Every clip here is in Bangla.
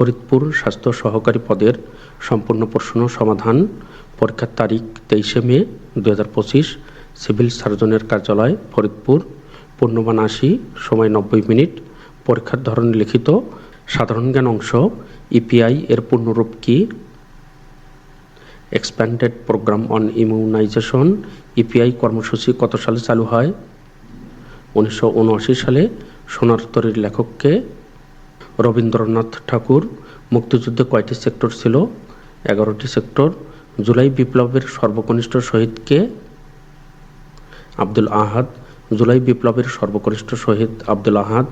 ফরিদপুর স্বাস্থ্য সহকারী পদের সম্পূর্ণ প্রশ্ন সমাধান, পরীক্ষার তারিখ তেইশে মে দু হাজার পঁচিশ, সিভিল সার্জনের কার্যালয় ফরিদপুর, পূর্ণমান আশি, সময় নব্বই মিনিট, পরীক্ষার ধরন লিখিত, সাধারণ জ্ঞান অংশ, ইপিআই এর পূর্ণরূপ কি? Expanded programme on immunization EPI কর্মসূচি কত সালে চালু হয়? উনিশশো উনআশি সালে সোনার লেখককে রবীন্দ্রনাথ ঠাকুর, মুক্তিযুদ্ধে কয়টি সেক্টর ছিল? এগারোটি সেক্টর। জুলাই বিপ্লবের সর্বকনিষ্ঠ শহীদকে আব্দুল আহাদ। জুলাই বিপ্লবের সর্বকনিষ্ঠ শহীদ আব্দুল আহাদ।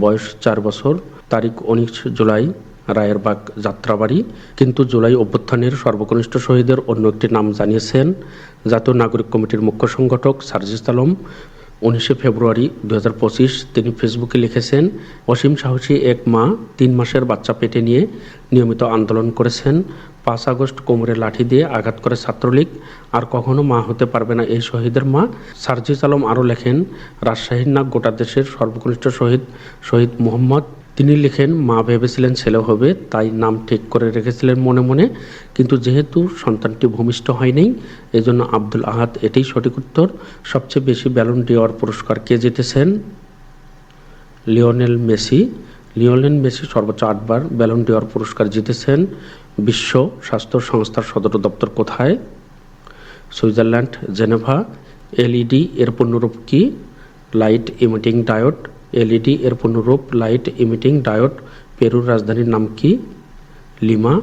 বয়স চার বছর। তারিখ উনিশ জুলাই, রায়েরবাগ যাত্রাবাড়ি। কিন্তু জুলাই অভ্যুত্থানের সর্বকনিষ্ঠ শহীদের অন্য একটি নাম জানিয়েছেন জাতীয় নাগরিক কমিটির মুখ্য সংগঠক সার্জিস আলম। উনিশে ফেব্রুয়ারি দু তিনি ফেসবুকে লিখেছেন, অসীম সাহসী এক মা তিন মাসের বাচ্চা পেটে নিয়ে নিয়মিত আন্দোলন করেছেন, পাঁচ আগস্ট কোমরে লাঠি দিয়ে আঘাত করে ছাত্রলীগ, আর কখনো মা হতে পারবে না এই শহীদের মা। সার্জিস আলম আরও লেখেন, রাজশাহীর না গোটা দেশের সর্বকনিষ্ঠ শহীদ শহীদ মোহাম্মদ তিনি লিখেন, মা ভেবেছিলেন ছেলে হবে, তাই নাম ঠিক করে রেখেছিলেন মনে মনে। কিন্তু যেহেতু সন্তানটি ভূমিষ্ঠ হয়নি এজন্য আব্দুল আহাদ এটাই সঠিক উত্তর। সবচেয়ে বেশি ব্যালন ডিওর পুরস্কার কে জিতেছেন? Lionel Messi. লিওনেল মেসি সর্বোচ্চ আটবার ব্যালন ডিওর পুরস্কার জিতেছেন। বিশ্ব স্বাস্থ্য সংস্থার সদর দপ্তর কোথায়? Switzerland, Geneva. এলইডি এর পূর্ণরূপ কি? Light emitting diode. এলইডি এর পূর্ণরূপ লাইট ইমিটিং ডায়োড পেরুর রাজধানীর নাম কি? লিমা।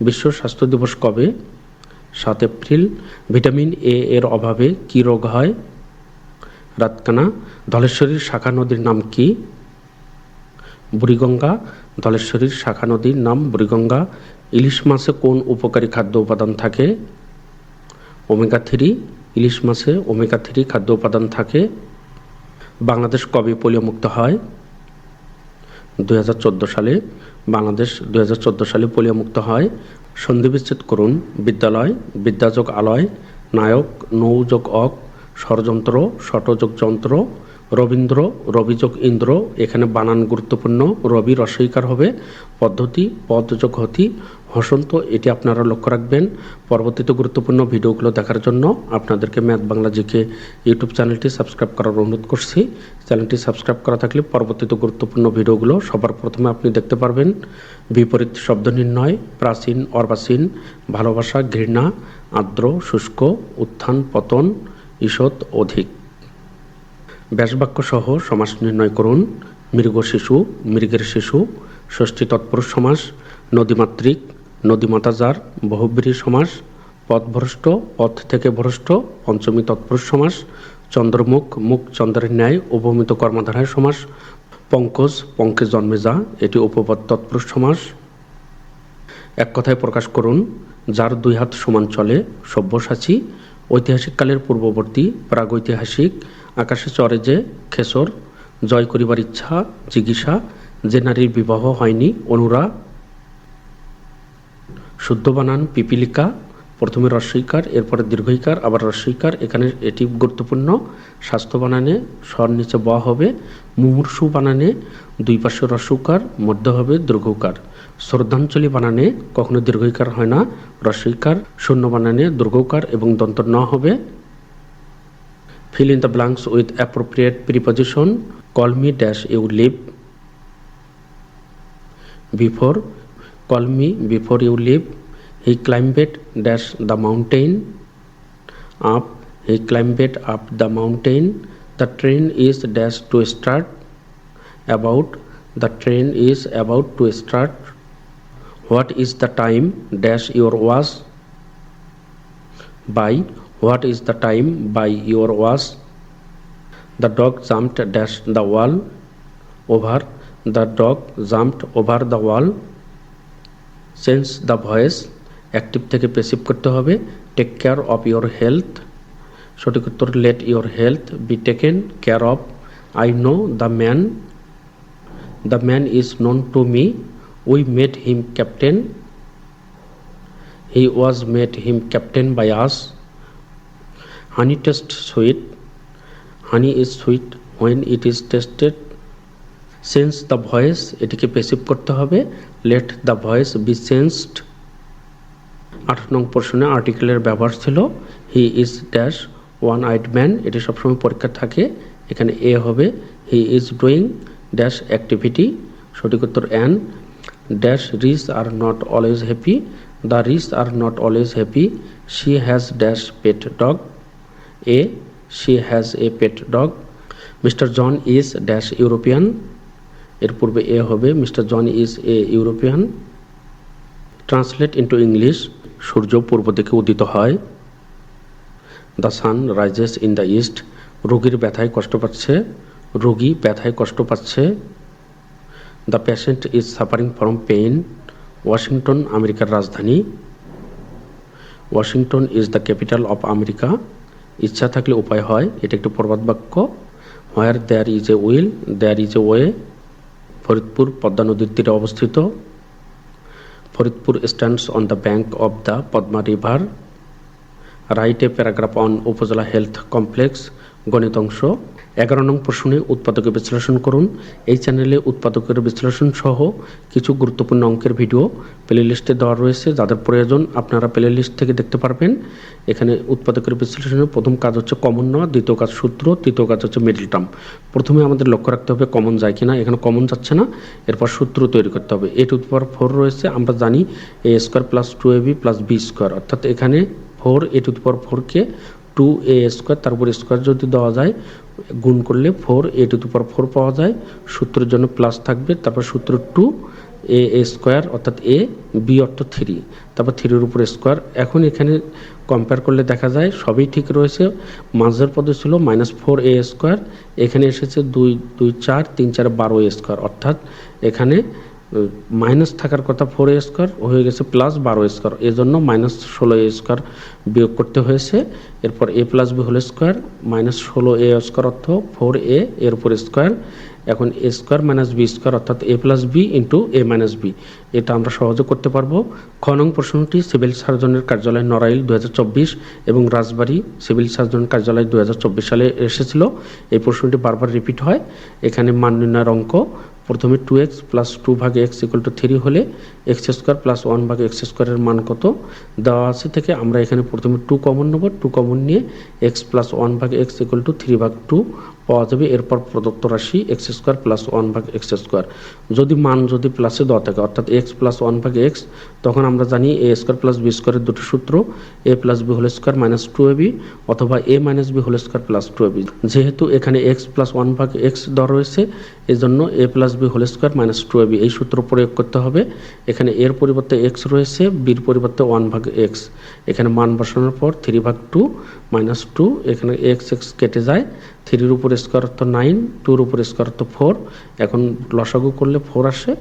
বিশ্ব স্বাস্থ্য দিবস কবে? সাত এপ্রিল। ভিটামিন এ এর অভাবে কি রোগ হয়? রাতকানা। ধলেশ্বরীর শাখা নদীর নাম কি? বুড়িগঙ্গা। ধলেশ্বরীর শাখা নদীর নাম বুড়িগঙ্গা। ইলিশ মাছে কোন উপকারী খাদ্য উপাদান থাকে? Omega three. ইলিশ মাছে ওমেগা থ্রি খাদ্য উপাদান থাকে। বাংলাদেশ কবে পোলিও মুক্ত হয়? দুই হাজার চোদ্দ সালে বাংলাদেশ দুই হাজার চোদ্দ সালে পোলিও মুক্ত হয়। সন্ধিবিচ্ছেদ করুন, বিদ্যালয়, বিদ্যাযোগ আলয়, নায়ক, নৌযোগ অক, ষড়যন্ত্র, ষটযোগ যন্ত্র, রবীন্দ্র, রবিযোগ ইন্দ্র, এখানে বানান গুরুত্বপূর্ণ, রবি রসইকার হবে, পদ্ধতি, পদযোগ হতি হসন্ত এটি আপনারা লক্ষ্য রাখবেন। পরবর্তীতে গুরুত্বপূর্ণ ভিডিওগুলো দেখার জন্য আপনাদেরকে ম্যাথ বাংলা জিকে ইউটিউব চ্যানেলটি সাবস্ক্রাইব করার অনুরোধ করছি। চ্যানেলটি সাবস্ক্রাইব করা থাকলে পরবর্তীতে গুরুত্বপূর্ণ ভিডিওগুলো সবার প্রথমে আপনি দেখতে পারবেন। বিপরীত শব্দ নির্ণয়, প্রাচীন, অর্বাচীন, ভালোবাসা, ঘৃণা, আর্দ্র, শুষ্ক, উত্থান, পতন, ঈষৎ, অধিক। ব্যাসবাক্য সহ সমাস নির্ণয় করুন। মৃগ শিশু, মৃগের শিশু, ষষ্ঠী তৎপুরুষ সমাস, নদীমাতৃক নদীমাতাজার, বহুব্রী সমাস, পথভ্রষ্ট, পথ থেকে ভ্রষ্ট, পঞ্চমী তৎপুরুষ সমাস, চন্দ্রমুখ, মুখ চন্দ্রের ন্যায়, উপমিত কর্মধারায় সমাস, পঙ্কজ, পঙ্কে জন্মে যা, এটি উপপদ তৎপুরুষ সমাস। এক কথায় প্রকাশ করুন, যার দুই হাত সমান চলে, সব্যসাচী, ঐতিহাসিক কালের পূর্ববর্তী, প্রাগৈতিহাসিক, আকাশে চরে যে, খেসর, জয় করিবার ইচ্ছা, জিজ্ঞাসা, যে নারীর বিবাহ হয়নি অনুরাগ শুদ্ধ বানান, পিপিলিকা, প্রথমে রস্বইকার এরপরে দীর্ঘইকার, আবার রস্বইকার এখানে এটি গুরুত্বপূর্ণ। স্বাস্থ্য বানানে স্বর নিচে ব হবে, মুমূর্ষু বানানে দুই পাশে রস্যকার মধ্য হবে দীর্ঘকার শ্রদ্ধাঞ্জলি বানানে কখনো দীর্ঘইকার হয় না রস্বইকার শূন্য বানানে দীর্ঘকার এবং দন্ত ন হবে। Fill in the blanks appropriate preposition. Call me dash you live before call me before you leave. He climbed dash the mountain. Up. He climbed up the mountain. The train is dash to start. About. The train is about to start. What is the time? Dash your watch by. What is the time? By your watch the dog jumped dash the wall. Over. The dog jumped over the wall change the voice active থেকে পেসিভ করতে হবে take care of your health সঠিক উত্তর let your health be taken care of I know the man the man is known to me we made him captain he was made him captain by us honey taste sweet honey is sweet when it is tasted sense the voice এটিকে পেসিভ করতে হবে। Let the voice be sensed আট নং পোর্শনে আর্টিকেলের ব্যবহার ছিল। He is dash one eyed man এটি সবসময় পরীক্ষা থাকে। এখানে এ হবে। He is doing dash activity সঠিক উত্তর an dash rich are not always happy the rich are not always happy she has dash pet dog a she has a pet dog mister John is dash European এর পূর্বে এ হবে। Mister John is a European. Translate into English, সূর্য পূর্ব দিকে উদিত হয়। The sun rises in the east, রোগীর ব্যথায় কষ্ট পাচ্ছে, রোগী ব্যথায় কষ্ট পাচ্ছে। The patient is suffering from pain, Washington, আমেরিকার রাজধানী। Washington is the capital of America. ইচ্ছা থাকলে উপায় হয়, এটা একটি প্রবাদ বাক্য। Where there is a will, there is a way. Faridpur, Padma নদীর তীরে অবস্থিত। Faridpur stands on the bank of the Padma river. রাইটে paragraph on upazila health complex, গণিত অংশ। এগারো নং প্রশ্নে উৎপাদকের বিশ্লেষণ করুন। এই চ্যানেলে উৎপাদকের বিশ্লেষণ সহ কিছু গুরুত্বপূর্ণ অঙ্কের ভিডিও প্লে লিস্টে দেওয়া রয়েছে। যাদের প্রয়োজন আপনারা প্লে লিস্ট থেকে দেখতে পারবেন। এখানে উৎপাদকের বিশ্লেষণের প্রথম কাজ হচ্ছে কমন নেওয়া, দ্বিতীয় কাজ সূত্র, তৃতীয় কাজ হচ্ছে মিডল টার্ম প্রথমে আমাদের লক্ষ্য রাখতে হবে কমন যায় কিনা। এখানে কমন যাচ্ছে না। এরপর সূত্র তৈরি করতে হবে। এ টু পাওয়ার ফোর রয়েছে। আমরা জানি a square plus two a b plus b square অর্থাৎ এখানে ফোর এ টু পাওয়ার ফোরকে টু এ স্কোয়ার তারপর স্কোয়ার যদি দেওয়া যায়, গুণ করলে four a to the four পাওয়া যায়। সূত্রের জন্য প্লাস থাকবে, তারপর সূত্র টু এ এ স্কোয়ার অর্থাৎ এ বি অর্থ থ্রি তারপর থ্রির উপর স্কোয়ার এখন এখানে কম্পেয়ার করলে দেখা যায় সবই ঠিক রয়েছে। মাঝের পদে ছিল মাইনাস ফোর এ স্কোয়ার এখানে এসেছে দুই দুই চার, তিন চার বারো এ স্কোয়ার অর্থাৎ এখানে মাইনাস থাকার কথা ফোর স্কোয়ার হয়ে গেছে প্লাস বারো স্কোয়ার। এজন্য মাইনাস ষোলো স্কোয়ার বিয়োগ করতে হয়েছে। এরপর a plus b whole square, minus ষোলো এ স্কোয়ার অর্থ ফোর এ এর উপর স্কোয়ার। এখন a square minus b square অর্থাৎ a plus b into a minus b. এটা আমরা সহজে করতে পারব। খ নং প্রশ্নটি সিভিল সার্জনের কার্যালয় নড়াইল দু হাজার চব্বিশ এবং রাজবাড়ী সিভিল সার্জনের কার্যালয় দুহাজার চব্বিশ সালে এসেছিল। এই প্রশ্নটি বারবার রিপিট হয়। এখানে মান নির্ণয়ের অঙ্ক প্রথমে টু এক্স প্লাস টু ভাগে এক্স ইকুয়াল টু থ্রি হলে এক্স স্কোয়ার প্লাস ওয়ান ভাগে এক্স স্কোয়ারের মান কত? দেওয়া আছে থেকে আমরা এখানে প্রথমে টু কমন নেব। টু কমন নিয়ে এক্স প্লাস ওয়ান ভাগে এক্স ইকুয়াল টু থ্রি ভাগ টু পাওয়া যাবে। এরপর প্রদত্ত রাশি এক্স স্কোয়ার প্লাস ওয়ান ভাগ এক্স স্কোয়ার যদি মান যদি প্লাসে দেওয়া থাকে, অর্থাৎ এক্স প্লাস ওয়ান ভাগ এক্স তখন আমরা জানি এ স্কোয়ার প্লাস বি স্কোয়ারের দুটি সূত্র। A plus b whole square minus two a b অথবা a minus b whole square plus two a b যেহেতু এখানে এক্স প্লাস ওয়ান ভাগ এক্স দেওয়া রয়েছে এই জন্য a plus b whole square minus two a b এই সূত্র প্রয়োগ করতে হবে। এখানে এর পরিবর্তে এক্স রয়েছে বির পরিবর্তে ওয়ান ভাগ এক্স এখানে মান বসানোর পর থ্রি ভাগ টু মাইনাস টু এখানে এক্স এক্স কেটে যায়। থ্রির উপর স্কোয়ার অর্থ নাইন, টুর উপর স্কোয়ার অর্থ ফোর। এখন লসাগু করলে ফোর আসে,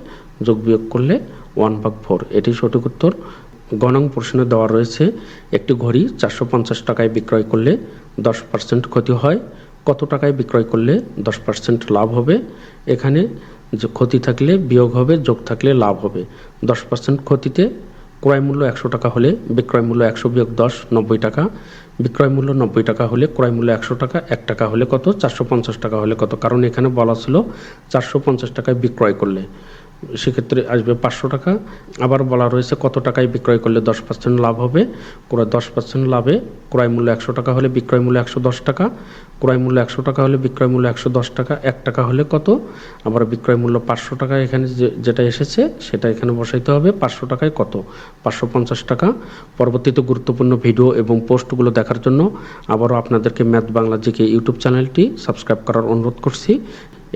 যোগ বিয়োগ করলে ওয়ান ভাগ ফোর। এটি সঠিক উত্তর। গণং প্রশ্নে দেওয়া রয়েছে, একটি ঘড়ি চারশো পঞ্চাশ টাকায় বিক্রয় করলে দশ পার্সেন্ট ক্ষতি হয়। কত টাকায় বিক্রয় করলে দশ পার্সেন্ট লাভ হবে? এখানে যে ক্ষতি থাকলে বিয়োগ হবে, যোগ থাকলে লাভ হবে। দশ পার্সেন্ট ক্ষতিতে ক্রয় মূল্য একশো টাকা হলে বিক্রয় মূল্য একশো বিয়োগ দশ, নব্বই টাকা। বিক্রয় মূল্য নব্বই টাকা হলে ক্রয় মূল্য একশো টাকা, এক টাকা হলে কত, চারশো পঞ্চাশ টাকা হলে কত? কারণ এখানে বলা ছিল চারশো পঞ্চাশ টাকায় বিক্রয় করলে। সেক্ষেত্রে আসবে পাঁচশো টাকা। আবার বলা রয়েছে কত টাকায় বিক্রয় করলে দশ পার্সেন্ট লাভ হবে? ক্রয় দশ পার্সেন্ট লাভে, ক্রয় মূল্য একশো টাকা হলে বিক্রয় মূল্য একশো দশ টাকা, ক্রয় মূল্য একশো টাকা হলে বিক্রয় মূল্য একশো দশ টাকা, এক টাকা হলে কত? আবার বিক্রয় মূল্য পাঁচশো টাকা এখানে যেটা এসেছে, সেটা এখানে বসাইতে হবে, পাঁচশো টাকায় কত? পাঁচশো পঞ্চাশ টাকা। পরবর্তীতে গুরুত্বপূর্ণ ভিডিও এবং পোস্টগুলো দেখার জন্য আবারও আপনাদেরকে ম্যাথ বাংলা জিকে ইউটিউব চ্যানেলটি সাবস্ক্রাইব করার অনুরোধ করছি।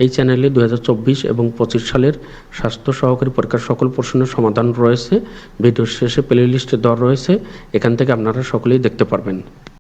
এই চ্যানেলে দু হাজার চব্বিশ এবং পঁচিশ সালের স্বাস্থ্য সহকারী পরীক্ষার সকল প্রশ্নের সমাধান রয়েছে। ভিডিওর শেষে প্লে লিস্টে দেওয়া রয়েছে। এখান থেকে আপনারা সকলেই দেখতে পারবেন।